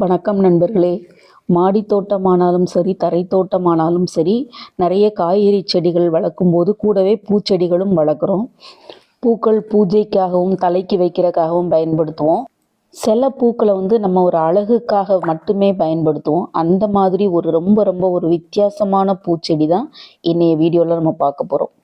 வணக்கம் நண்பர்களே. மாடி தோட்டமானாலும் சரி தரை தோட்டமானாலும் சரி நிறைய காய்கறி செடிகள் வளர்க்கும்போது கூடவே பூச்செடிகளும் வளர்க்குறோம். பூக்கள் பூஜைக்காகவும் தலைக்கு வைக்கிறதுக்காகவும் பயன்படுத்துவோம். சில பூக்களை வந்து நம்ம ஒரு அழகுக்காக மட்டுமே பயன்படுத்துவோம். அந்த மாதிரி ஒரு ரொம்ப ரொம்ப ஒரு வித்தியாசமான பூச்செடி தான் இன்றைய வீடியோவில் நம்ம பார்க்க போகிறோம்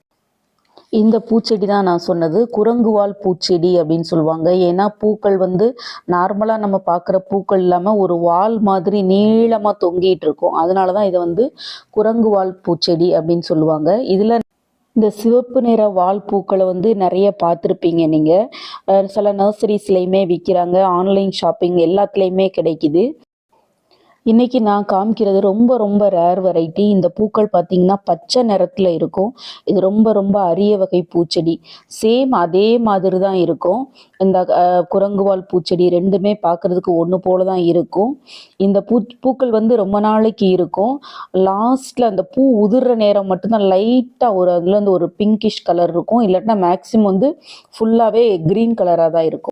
இந்த பூச்செடி தான் நான் சொன்னது. குரங்குவால் பூச்செடி அப்படின்னு சொல்லுவாங்க. ஏன்னா பூக்கள் வந்து நார்மலாக நம்ம பார்க்குற பூக்கள் இல்லாமல் ஒரு வால் மாதிரி நீளமாக தொங்கிட்டு இருக்கும். அதனால தான் இதை வந்து குரங்குவால் பூச்செடி அப்படின்னு சொல்லுவாங்க. இதில் இந்த சிவப்பு நிற வால் பூக்களை வந்து நிறைய பார்த்துருப்பீங்க நீங்கள் சில நர்சரிஸ்லையுமே விற்கிறாங்க ஆன்லைன் ஷாப்பிங் எல்லாத்துலேயுமே கிடைக்குது. இன்னைக்கு நான் காமிக்கிறது ரொம்ப ரொம்ப ரேர் வெரைட்டி இந்த பூக்கள் பார்த்தீங்கன்னா பச்சை நிறத்தில் இருக்கும். இது ரொம்ப ரொம்ப அரிய வகை பூச்செடி. சேம் அதே மாதிரி தான் இருக்கும். இந்த குரங்குவால் பூச்செடி ரெண்டுமே பார்க்கறதுக்கு ஒன்று போல தான் இருக்கும். இந்த பூ பூக்கள் வந்து ரொம்ப நாளைக்கு இருக்கும். லாஸ்ட்டில் அந்த பூ உதிர்ற நேரம் மட்டும்தான் லைட்டாக ஒரு அதுலேருந்து ஒரு பிங்கிஷ் கலர் இருக்கும். இல்லாட்டினா மேக்ஸிமம் வந்து ஃபுல்லாகவே க்ரீன் கலராக தான் இருக்கும்.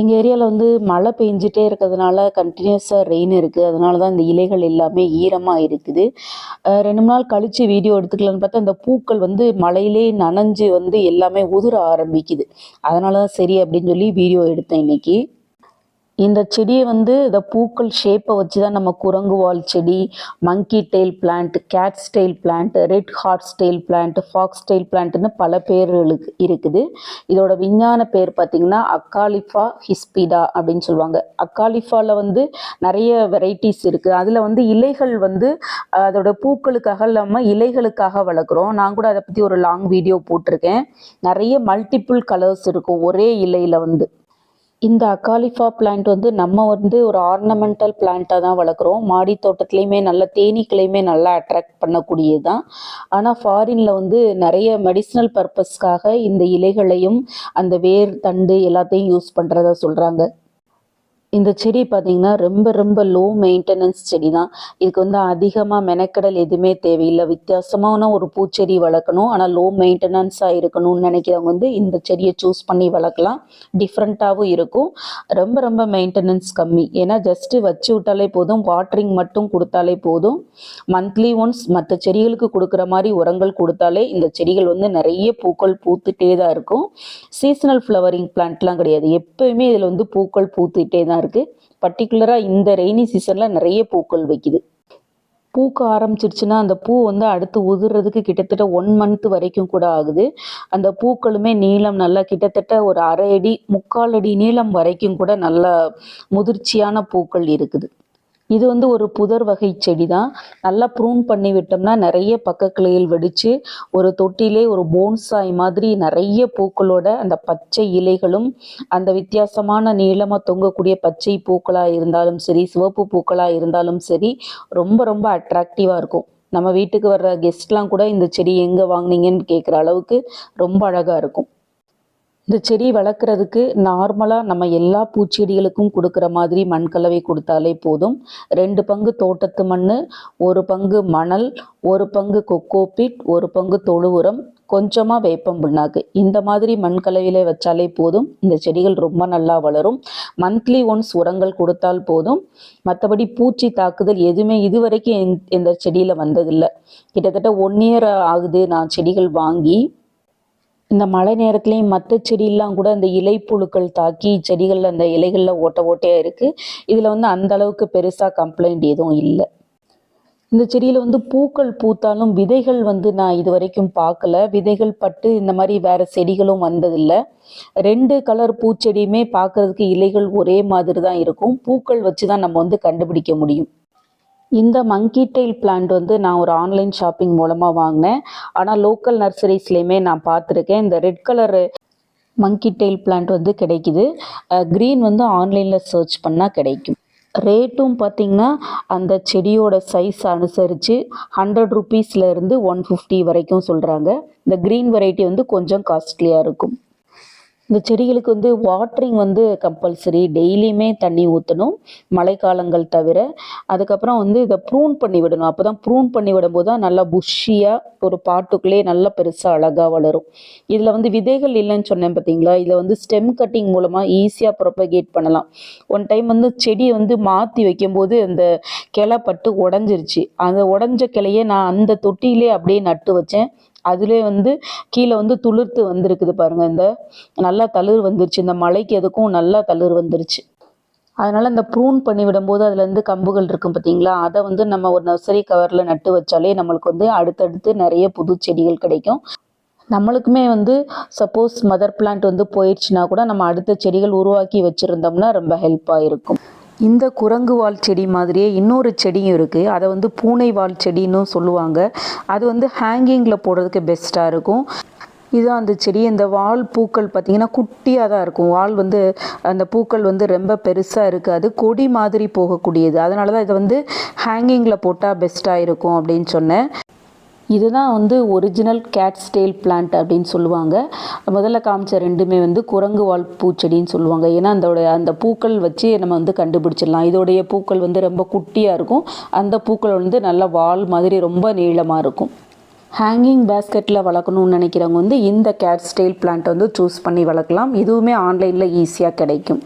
எங்கள் ஏரியாவில் வந்து மழை பெஞ்சிட்டே இருக்கிறதுனால கண்டினியூஸாக ரெயின் இருக்குது அதனால தான் இந்த இலைகள் எல்லாமே ஈரமாக இருக்குது. ரெண்டு மூணு நாள் கழித்து வீடியோ எடுத்துக்கலான்னு பார்த்தா அந்த பூக்கள் வந்து மழையிலே நனைஞ்சு வந்து எல்லாமே உதிர ஆரம்பிக்குது. அதனால தான் சரி அப்படின்னு சொல்லி வீடியோ எடுத்தேன் இன்றைக்கி இந்த செடியை வந்து இந்த பூக்கள் ஷேப்பை வச்சு தான் நம்ம குரங்குவால் செடி monkey tail plant cat style plant red heart style plant fox style பிளான்ட்னு பல பேர்களுக்கு இருக்குது. இதோட விஞ்ஞான பேர் பார்த்திங்கன்னா அக்காலிஃபா ஹிஸ்பிடா அப்படின்னு சொல்லுவாங்க. அக்காலிஃபாவில் வந்து நிறைய வெரைட்டிஸ் இருக்குது அதில் வந்து இலைகள் வந்து அதோட பூக்களுக்காக இல்லாமல் இலைகளுக்காக வளர்க்குறோம். நான் கூட அதை பற்றி ஒரு லாங் வீடியோ போட்டிருக்கேன். நிறைய மல்டிபிள் கலர்ஸ் இருக்கும் ஒரே இலையில் வந்து. இந்த அக்காலிஃபா பிளான்ட் வந்து நம்ம வந்து ஒரு ஆர்னமெண்டல் பிளான்ட்டாக தான் வளர்க்குறோம். மாடி தோட்டத்துலேயுமே நல்ல தேனீக்களையுமே நல்லா அட்ராக்ட் பண்ணக்கூடியது தான் ஆனால் ஃபாரினில் வந்து நிறைய மெடிசினல் பர்பஸ்க்காக இந்த இலைகளையும் அந்த வேர் தண்டு எல்லாத்தையும் யூஸ் பண்ணுறதா சொல்கிறாங்க இந்த செடி பார்த்தீங்கன்னா ரொம்ப ரொம்ப லோ மெயின்டெனன்ஸ் செடி தான் இதுக்கு வந்து அதிகமாக மெனக்கடல் எதுவுமே தேவையில்லை. வித்தியாசமான ஒரு பூச்செடி வளர்க்கணும். ஆனால் லோ மெயின்டெனன்ஸாக இருக்கணும்னு நினைக்கிறவங்க வந்து இந்த செடியை சூஸ் பண்ணி வளர்க்கலாம். டிஃப்ரெண்ட்டாகவும் இருக்கும். ரொம்ப ரொம்ப மெயின்டெனன்ஸ் கம்மி. ஏன்னா ஜஸ்ட்டு வச்சு விட்டாலே போதும். வாட்டரிங் மட்டும் கொடுத்தாலே போதும். மந்த்லி ஒன்ஸ் மற்ற செடிகளுக்கு கொடுக்குற மாதிரி உரங்கள் கொடுத்தாலே இந்த செடிகள் வந்து நிறைய பூக்கள் பூத்துட்டே தான் இருக்கும் சீசனல் ஃப்ளவரிங் பிளான்ட்லாம் கிடையாது. எப்பயுமே இதில் வந்து பூக்கள் பூத்துட்டே தான் இருக்குது பர்டிகுலராக இந்த ரெய்னி சீசனில் நிறைய பூக்கள் வைக்குது. பூக்க ஆரம்பிச்சிருச்சுன்னா அந்த பூ வந்து அடுத்து உதிர்றதுக்கு கிட்டத்தட்ட ஒன் மந்த் வரைக்கும் கூட ஆகுது. அந்த பூக்களுமே நீளம் நல்லா கிட்டத்தட்ட ஒரு அரை அடி முக்கால் அடி நீளம் வரைக்கும் கூட நல்ல முதிர்ச்சியான பூக்கள் இருக்குது. இது வந்து ஒரு புதர் வகை செடி தான் நல்லா ப்ரூன் பண்ணி விட்டோம்னா நிறைய பக்க கிளையில் வெடிச்சு ஒரு தொட்டிலே ஒரு போன்சாய் மாதிரி நிறைய பூக்களோட அந்த பச்சை இலைகளும் அந்த வித்தியாசமான நீளமாக தொங்கக்கூடிய பச்சை பூக்களாக இருந்தாலும் சரி சிவப்பு பூக்களாக இருந்தாலும் சரி ரொம்ப ரொம்ப அட்ராக்டிவாக இருக்கும். நம்ம வீட்டுக்கு வர்ற கெஸ்ட்லாம் கூட இந்த செடி எங்கே வாங்குனீங்கன்னு கேட்குற அளவுக்கு ரொம்ப அழகாக இருக்கும். இந்த செடி வளர்க்குறதுக்கு நார்மலாக நம்ம எல்லா பூச்செடிகளுக்கும் கொடுக்குற மாதிரி மண் கலவை கொடுத்தாலே போதும். ரெண்டு பங்கு தோட்டத்து மண் ஒரு பங்கு மணல் ஒரு பங்கு கொக்கோபிட் ஒரு பங்கு தொழு உரம் கொஞ்சமாக வேப்பம் புண்ணாக்கு. இந்த மாதிரி மண் கலவையில் வச்சாலே போதும். இந்த செடிகள் ரொம்ப நல்லா வளரும். மந்த்லி ஒன்ஸ் உரங்கள் கொடுத்தால் போதும். மற்றபடி பூச்சி தாக்குதல் எதுவுமே இதுவரைக்கும் எந்- இந்த செடியில் வந்ததில்லை. கிட்டத்தட்ட ஒன் இயர் ஆகுது நான் செடிகள் வாங்கி இந்த மழை நேரத்துலையும் மற்ற செடியெல்லாம் கூட அந்த இலைப்புழுக்கள் தாக்கி செடிகளில் அந்த இலைகளில் ஓட்ட ஓட்டையாக இருக்குது இதில் வந்து அந்த அளவுக்கு பெருசாக கம்ப்ளைண்ட் எதுவும் இல்லை. இந்த செடியில் வந்து பூக்கள் பூத்தாலும் விதைகள் வந்து நான் இது வரைக்கும் பார்க்கல விதைகள் பட்டு இந்த மாதிரி வேற செடிகளும் வந்ததில்லை. ரெண்டு கலர் பூச்செடியுமே பார்க்கறதுக்கு இலைகள் ஒரே மாதிரி தான் இருக்கும். பூக்கள் வச்சு தான் நம்ம வந்து கண்டுபிடிக்க முடியும். இந்த மங்கி டெயில் பிளான்ட் வந்து நான் ஒரு ஆன்லைன் ஷாப்பிங் மூலமாக வாங்கினேன். ஆனால் லோக்கல் நர்சரிஸ்லேயுமே நான் பார்த்துருக்கேன். இந்த red colour monkey tail plant வந்து கிடைக்குது. க்ரீன் வந்து ஆன்லைனில் சர்ச் பண்ணால் கிடைக்கும். ரேட்டும் பார்த்திங்கன்னா அந்த செடியோட சைஸ் அனுசரித்து ஹண்ட்ரட் ருபீஸ்லேருந்து ஒன் ஃபிஃப்டி வரைக்கும் சொல்கிறாங்க இந்த க்ரீன் வெரைட்டி வந்து கொஞ்சம் காஸ்ட்லியாக இருக்கும். இந்த செடிகளுக்கு வந்து வாட்ரிங் வந்து கம்பல்சரி டெய்லியுமே தண்ணி ஊற்றணும் மழைக்காலங்கள் தவிர. அதுக்கப்புறம் வந்து இதை ப்ரூன் பண்ணி விடணும். அப்போ தான் ப்ரூன் பண்ணி விடும்போது தான் நல்லா புஷ்ஷியாக ஒரு பாட்டுக்குள்ளேயே நல்லா பெருசாக அழகாக வளரும். இதில் வந்து விதைகள் இல்லைன்னு சொன்னேன் பார்த்தீங்களா இதில் வந்து ஸ்டெம் கட்டிங் மூலமாக ஈஸியாக ப்ரொபகேட் பண்ணலாம். ஒன் டைம் வந்து செடியை வந்து மாற்றி வைக்கும்போது அந்த கிளை பட்டு உடஞ்சிருச்சு. அந்த உடஞ்ச கிளையை நான் அந்த தொட்டியிலே அப்படியே நட்டு வச்சேன். அதிலே வந்து கீழே வந்து துளிர்த்து வந்திருக்குது பாருங்கள் இந்த நல்லா தளிர் வந்துருச்சு. இந்த மலைக்கு எதுக்கும் நல்லா தளிர் வந்துருச்சு. அதனால் இந்த ப்ரூன் பண்ணி விடும்போது அதுலேருந்து கம்புகள் இருக்கும் பார்த்தீங்களா அதை வந்து நம்ம ஒரு நர்சரி கவரில் நட்டு வச்சாலே நம்மளுக்கு வந்து அடுத்தடுத்து நிறைய புது செடிகள் கிடைக்கும். நம்மளுக்குமே வந்து சப்போஸ் மதர் பிளான்ட் வந்து போயிடுச்சுன்னா கூட நம்ம அடுத்த செடிகள் உருவாக்கி வச்சுருந்தோம்னா ரொம்ப ஹெல்ப்பாக இருக்கும். இந்த குரங்கு வால் செடி மாதிரியே இன்னொரு செடியும் இருக்குது அதை வந்து பூனை வால் செடின்னு சொல்லுவாங்க. அது வந்து ஹேங்கிங்கில் போடுறதுக்கு பெஸ்ட்டாக இருக்கும். இதுதான் அந்த செடி இந்த வால் பூக்கள் பார்த்திங்கன்னா குட்டியாக தான் இருக்கும். வால் வந்து அந்த பூக்கள் வந்து ரொம்ப பெருசாக இருக்காது கொடி மாதிரி போகக்கூடியது. அதனால தான் இதை வந்து ஹேங்கிங்கில் போட்டால் பெஸ்ட்டாக இருக்கும் அப்படின்னு சொன்னேன். இதுதான் வந்து ஒரிஜினல் கேட் ஸ்டைல் பிளான்ட் அப்படின்னு சொல்லுவாங்க. முதல்ல காமிச்ச ரெண்டுமே வந்து குரங்கு வால் பூச்செடின்னு சொல்லுவாங்க. ஏன்னா அதோட அந்த பூக்கள் வச்சு நம்ம வந்து கண்டுபிடிச்சிடலாம். இதோடைய பூக்கள் வந்து ரொம்ப குட்டியாக இருக்கும். அந்த பூக்கள் வந்து நல்ல வால் மாதிரி ரொம்ப நீளமாக இருக்கும். ஹேங்கிங் பேஸ்கெட்டில் வளர்க்கணும்னு நினைக்கிறவங்க வந்து இந்த கேட் ஸ்டைல் பிளான்ட் வந்து சூஸ் பண்ணி வளர்க்கலாம். இதுவுமே ஆன்லைனில் ஈஸியாக கிடைக்கும்.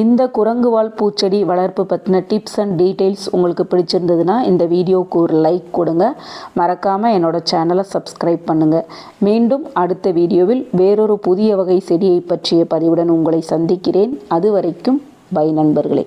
இந்த குரங்குவால் பூச்செடி வளர்ப்பு பற்றின டிப்ஸ் அண்ட் டீட்டெயில்ஸ் உங்களுக்கு பிடிச்சிருந்ததுன்னா இந்த வீடியோவுக்கு ஒரு லைக் கொடுங்க. மறக்காமல் என்னோடய சேனலை சப்ஸ்கிரைப் பண்ணுங்கள் மீண்டும் அடுத்த வீடியோவில் வேறொரு புதிய வகை செடியை பற்றிய பதிவுடன் உங்களை சந்திக்கிறேன். அது வரைக்கும் பை நண்பர்களே.